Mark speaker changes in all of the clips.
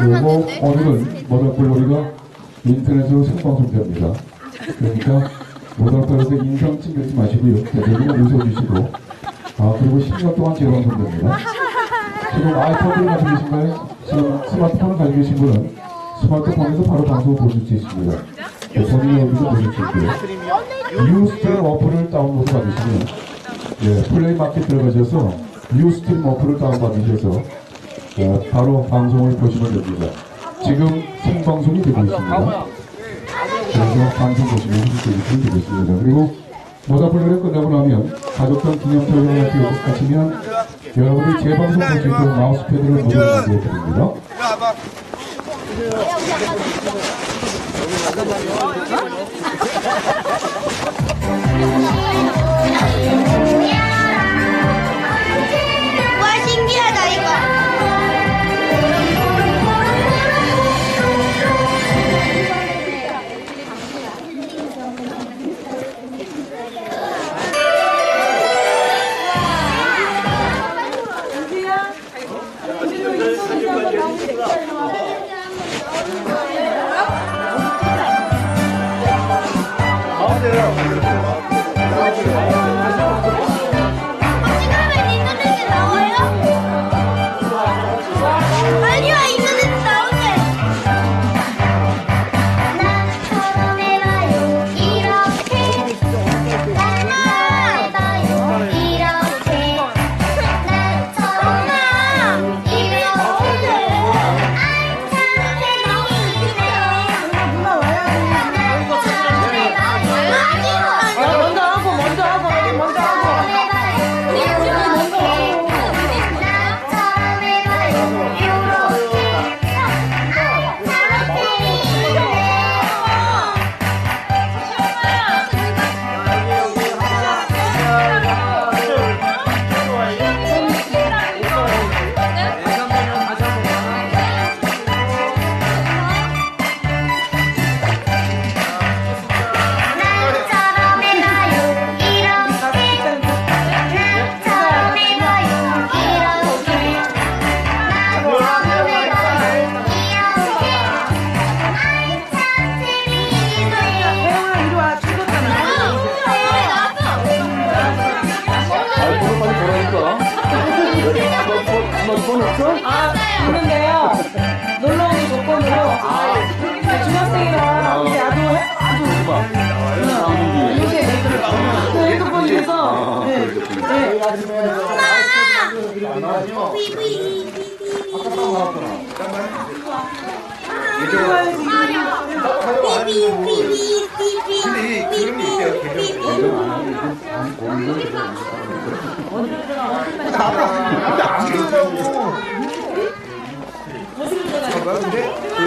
Speaker 1: 그리고 오늘은 모닥불놀이가 인터넷으로 생방송됩니다. 그러니까 모닥불에서 인상 찡그지 마시고요. 대대로 웃어주시고 아 그리고 10년 동안 재방송됩니다. 지금 아이패드를 가지고 계신가요? 지금 스마트폰을 가지고 계신 분은 스마트폰에서 바로 방송을 보실 수 있습니다. 네, 본인의 얼굴도 보실 수 있고요. 뉴스트림 어플을 다운로드 받으시면 예, 플레이 마켓 들어가셔서 뉴스트림 어플을 다운받으셔서 어, 바로 방송을 보시면 됩니다. 지금 생방송이 되고 있습니다. 그래서 방송 보시면 해주시면 되겠습니다. 그리고 모다불로를 끝나고 나면 가족들 기념토론을 하시면 여러분이 재방송 때 마우스패드를 무료로 가져드립니다.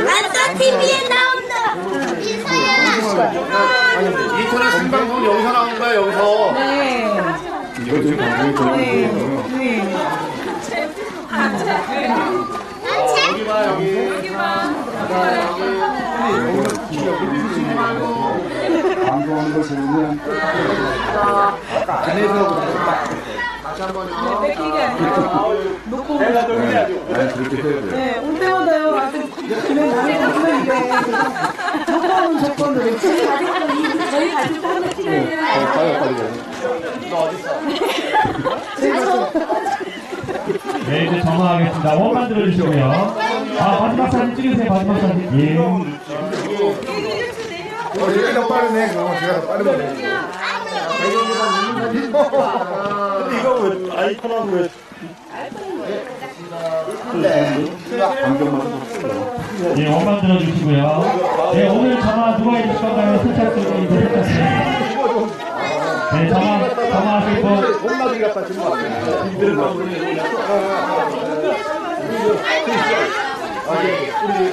Speaker 2: 안써 TV에 나온다. 이서연아.
Speaker 3: 인터넷 생방송 여기서 나온 거야 여기서.
Speaker 4: 네.
Speaker 1: 이 거 되고 있고요.
Speaker 4: 네.
Speaker 3: 여기 봐 여기
Speaker 1: 방송하는 걸 보면
Speaker 4: 뺏기게 아니라 놓고
Speaker 3: 내가
Speaker 1: 아니 그렇게 해야 돼요.
Speaker 4: 네, 올 때마다요. 아주 그냥 많이 보면 이게 조건은 조건으로 이- 저희 가족도 하나 돼요.
Speaker 1: 가요 빨리 가요.
Speaker 5: 네, 이제 전화하겠습니다. 원만 들어주시고요. 아, 마지막 사진 찍으세요, 마지막 사진. 예.
Speaker 3: 어, 얘가 더 빠르네 그러면 제가 더 빠르거든 근데 이거 왜 아이폰하고 왜
Speaker 5: 예, 원만 들어주시고요. 네, 오늘 전화 누가 해주실 건가요? 순찰 쪽에 이제 했었어요. 네, 분.
Speaker 3: 혼나들이 갖다 준거 같아 이들은 막 우리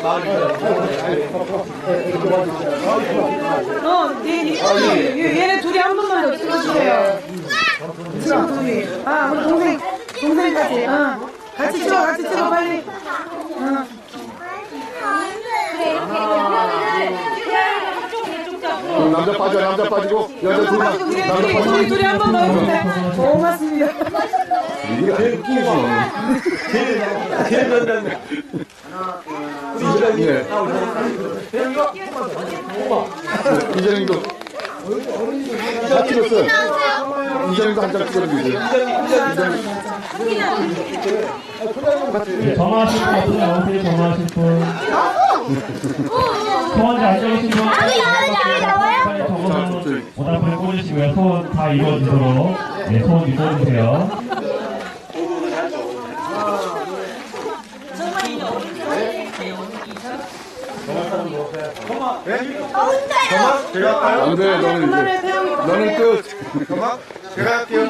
Speaker 3: 마을이
Speaker 4: 어, 얘, 얘, 얘, 얘네 둘이 한 번만 더 찍어주세요. 지금 둘이. 아, 우리 동생, 동생까지. 어. 같이 찍어, 같이 찍어, 빨리. 어.
Speaker 2: 그래 이렇게 이렇게
Speaker 3: 남자 빠져 남자 빠지고 여자 둘
Speaker 4: 그래 둘이 우리 둘이 한번더 해볼래? 고맙습니다.
Speaker 3: 이게 제일 웃기지 네. 이재명도 다 찍었어요 이재명도 한장 찍어주세요
Speaker 5: 네, 전화하실 분? 전화하실 분.
Speaker 2: 아니, 아니, 나와요?
Speaker 5: 빨리 적어서 오답을 꽂으시고요. 소원 다 이루어지도록. 네, 소원 이루어주세요.
Speaker 3: 안돼 너는 이제. 너는 끝. 잠깐만 제가 할게요.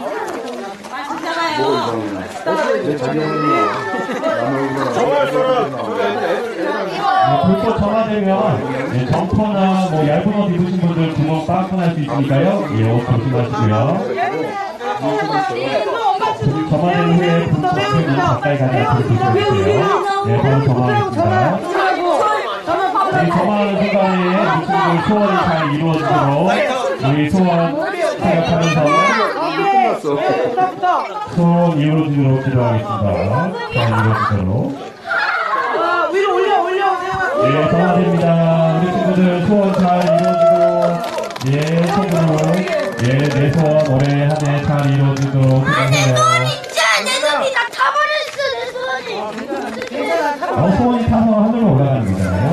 Speaker 5: 네, 불꽃 전화되면 네, 점퍼나 뭐 얇은 옷 입으신 분들 구멍 빵꾸 날수 있으니까요. 예, 옷 조심하시고요. 전화된 후에 불꽃 문 가까이 가지 않도록 조심하세요. 네, 바로 전화하겠습니다. 이 전화하는 순간에 친구들 소원이 잘 이루어지도록 우리 소원 생각하면서 소원 이루어지도록 기도하겠습니다. 잘 이루어지도록.
Speaker 4: 아, 위로 올려 올려 태영아.
Speaker 5: 예, 전화드립니다. 우리 친구들 소원 잘 이루어지고, 예, 친구들, 예, 내 소원 올해 한 해 잘 이루어지도록.
Speaker 2: 진짜 내 손이 다 타버렸어 내 손이.
Speaker 5: 어, 소원이 타서 하늘로 올라가는 거잖아요.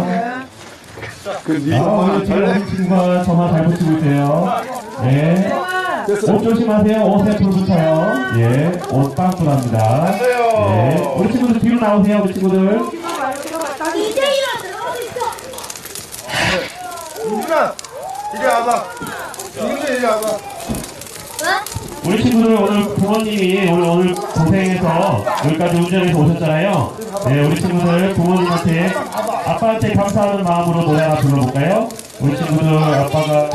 Speaker 3: 그네
Speaker 5: 아,
Speaker 3: 잘해
Speaker 5: 우리 친구가 전화 잘 붙이고 있어요. 예. 옷 조심하세요. 옷에 불 붙어요. 예. 옷 빵꾸 납니다. 예. 우리 친구들 뒤로 나오세요. 우리 친구들.
Speaker 2: 이제 일어나 어디 있어?
Speaker 3: 민준아 이리 와봐 민준 이리 와봐
Speaker 5: 우리 친구들 오늘 부모님이 오늘 오늘 고생해서 여기까지 운전해서 오셨잖아요. 네, 우리 친구들 부모님한테 아빠한테 감사하는 마음으로 노래 하나 불러볼까요? 우리 친구들 아빠가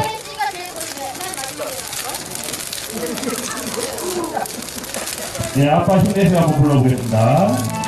Speaker 5: 네 아빠 힘내서 한번 불러보겠습니다.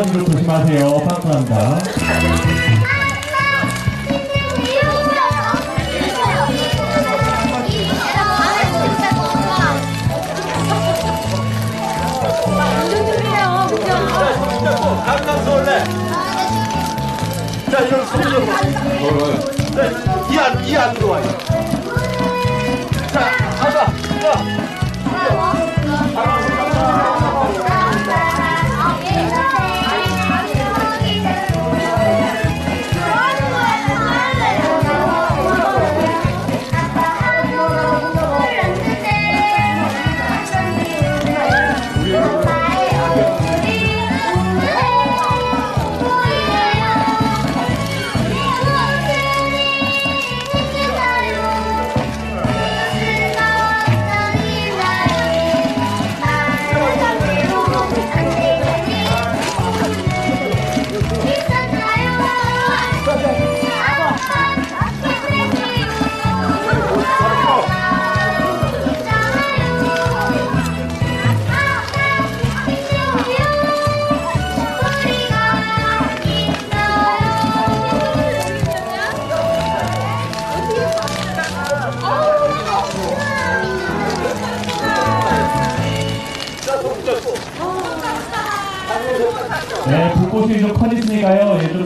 Speaker 5: 안 떨어지도록 조심하세요. 빵꾸납니다.
Speaker 3: 자 이런 소리 이안 이안 들어와요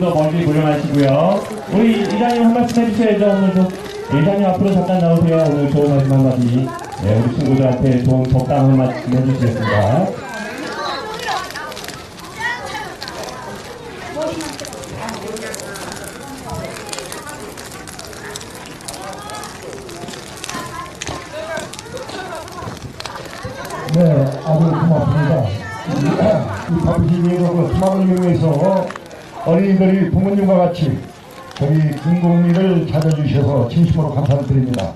Speaker 5: 더 멀리 물러나시고요. 우리 이장님 한 말씀 해주셔야죠. 오늘 좀. 예, 이장님 앞으로 잠깐 나오세요. 오늘 좋은 말씀 한마디. 네, 우리 친구들한테 좋은 덕담 한 말씀 해주시겠습니다.
Speaker 6: 네, 아주 고맙습니다. 이- 이 바쁘신 일으로 수막을 이용해서 어린이들이 부모님과 같이 저희 금공리를 찾아주셔서 진심으로 감사드립니다.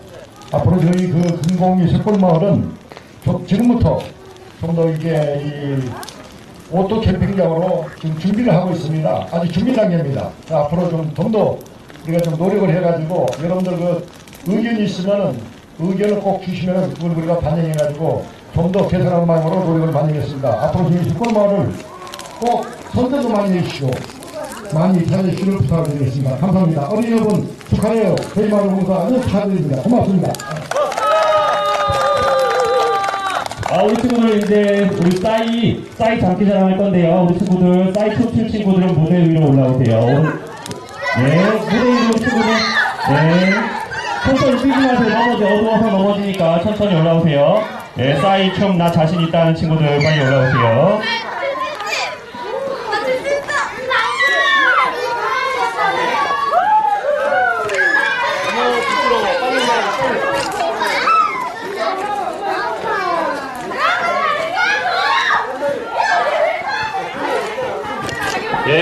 Speaker 6: 앞으로 저희 그 금공리 숯불마을은 저- 지금부터 좀 더 이게 이 오토 캠핑장으로 지금 준비를 하고 있습니다. 아직 준비 단계입니다. 앞으로 좀좀더 우리가 좀 노력을 해가지고 여러분들 그 의견이 있으면은 의견을 꼭 주시면은 그걸 우리가 반영해가지고 좀 더 개선하는 마음으로 노력을 많이 하겠습니다. 앞으로 저희 숙골마을을 꼭 선택도 많이 해주시고 많이 찾아주시길 부탁드리겠습니다. 감사합니다. 어린이 여러분 축하해요. 저희 마을 공사 아주 축하드립니다. 고맙습니다.
Speaker 5: 아, 우리 친구들 이제 우리 싸이, 싸이 장기 자랑 할 건데요. 우리 친구들, 싸이 춤출 친구들은 무대 위로 올라오세요. 네, 무대 위로 친구들, 네. 천천히 뛰지 마세요. 넘어지, 어두워서 넘어지니까 천천히 올라오세요. 네, 싸이 춤 나 자신 있다는 친구들 빨리 올라오세요.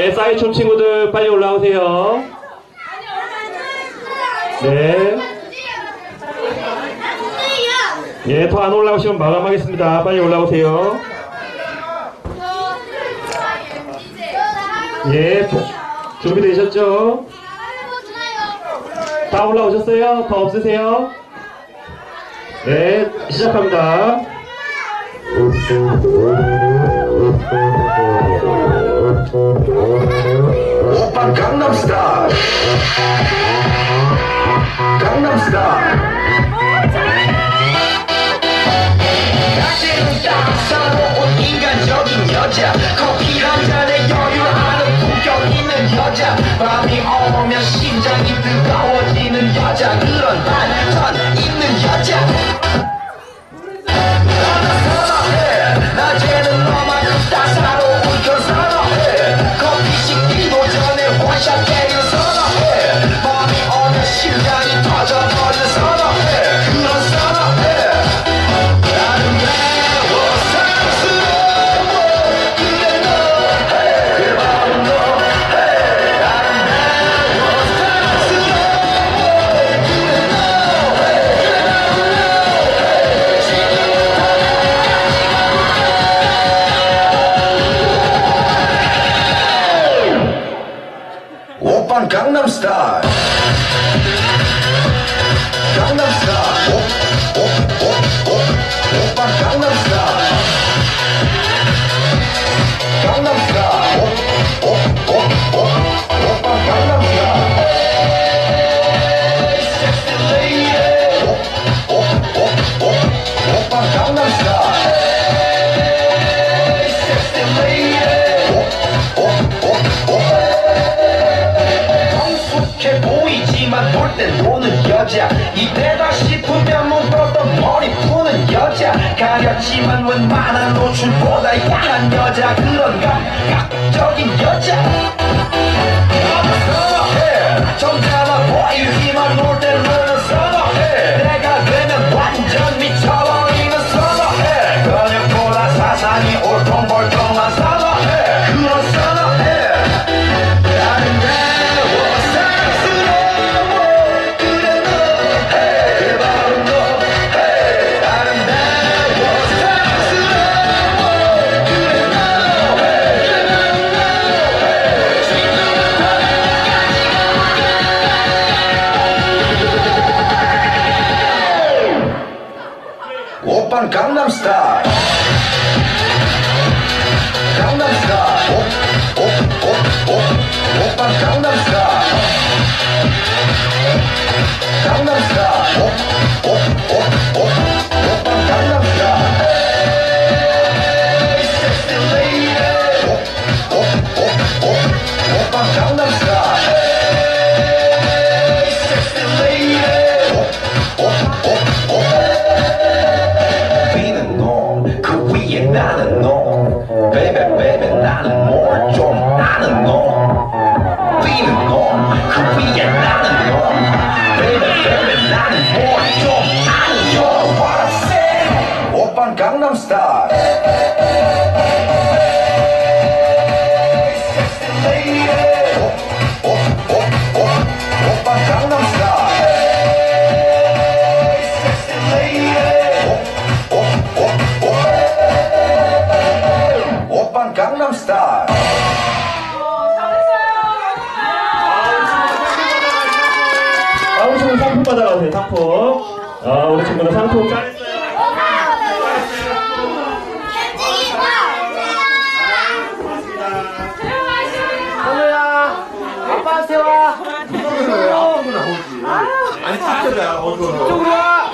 Speaker 5: 네, 싸이 춤 친구들 빨리 올라오세요. 네. 예, 더 안 올라오시면 마감하겠습니다. 빨리 올라오세요. 예, 준비되셨죠? 다 올라오셨어요? 더 없으세요? 네, 시작합니다.
Speaker 7: 따사로운 인간적인 여자 커피 한 잔에 여유하는 품격 있는 여자 밤이 오면 심장이 뜨거워지는 여자 그런 반전 있는 여자
Speaker 8: 받아가세요, 상품. 아, 우리 친구들 상품 잘했어요.
Speaker 5: 아빠한테 와. 아니 진짜야 어디로? 와.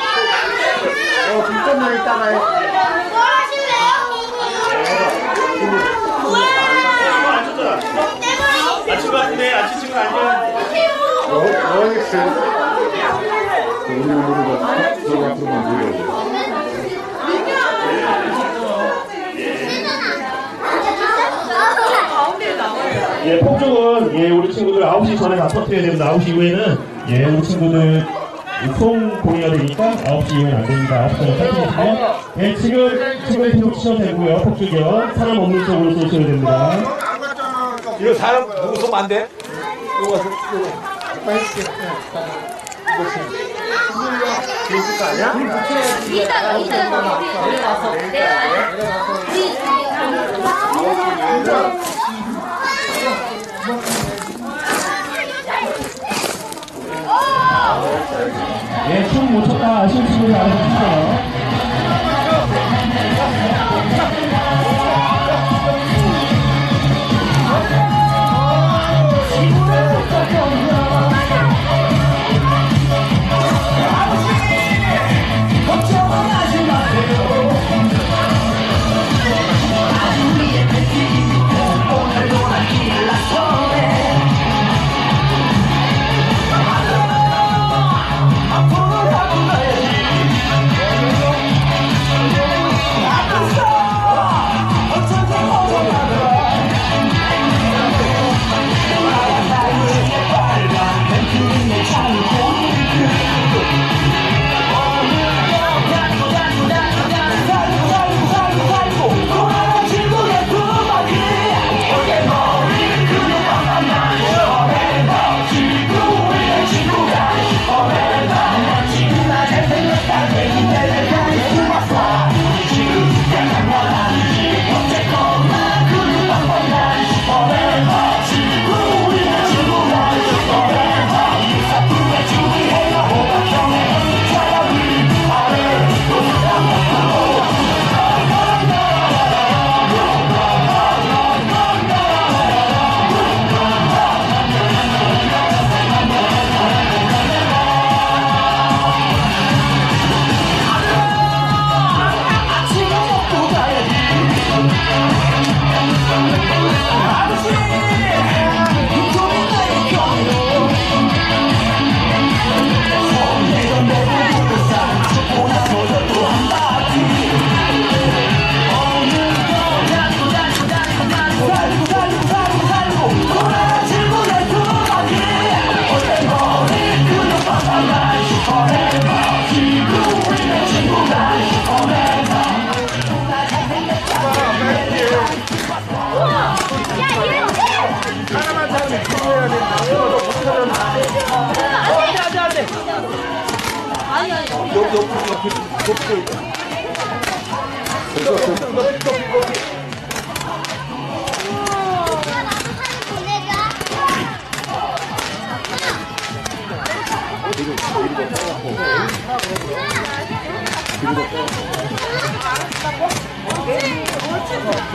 Speaker 5: 어 뒷전날 있다가 해.
Speaker 9: 뭐
Speaker 8: 아, 친구 같은데, 아, 친구 아니야.
Speaker 10: 앞으로 만들어요.
Speaker 8: 예, 폭죽은, 예, 우리 친구들 9시 전에 다 터트려야 됩니다. 9시 이후에는, 예, 우리 친구들 총 공유가 되니까 9시 이후에는 안 됩니다. 9시 전에 터트려주시면. 예, 지금, 지금 계속 치셔도 되고요. 폭죽이요. 사람 없는 쪽으로 쏘셔야 됩니다.
Speaker 5: 이거 사람 누구 쏘면 안 돼?
Speaker 9: 내가 우리
Speaker 8: 예, 춤못 췄다 아쉬운 친구들 알아서 주세요.
Speaker 4: 우리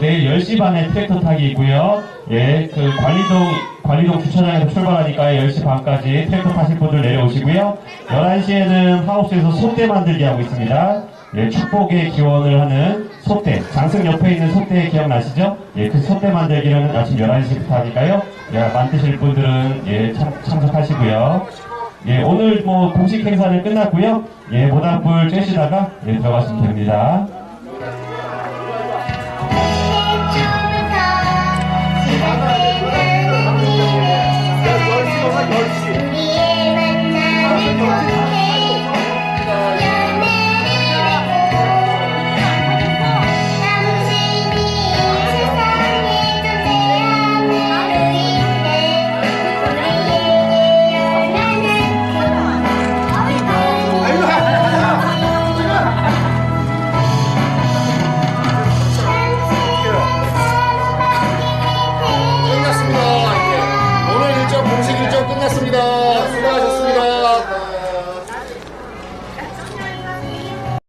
Speaker 5: 내일 10시 반에 트랙터 타기 있고요. 예, 그 관리동, 관리동 주차장에서 출발하니까 10시 반까지 트랙터 타실 분들 내려오시고요. 11시에는 하우스에서 소대 만들기 하고 있습니다. 예, 축복의 기원을 하는 소대. 장승 옆에 있는 소대 기억나시죠? 예, 그 소대 만들기는 아침 11시부터 하니까요. 예, 만드실 분들은 예, 참, 참석하시고요. 예, 오늘 뭐 공식 행사는 끝났고요. 예, 모닥불 쬐시다가 예, 들어가시면 됩니다.
Speaker 2: 네.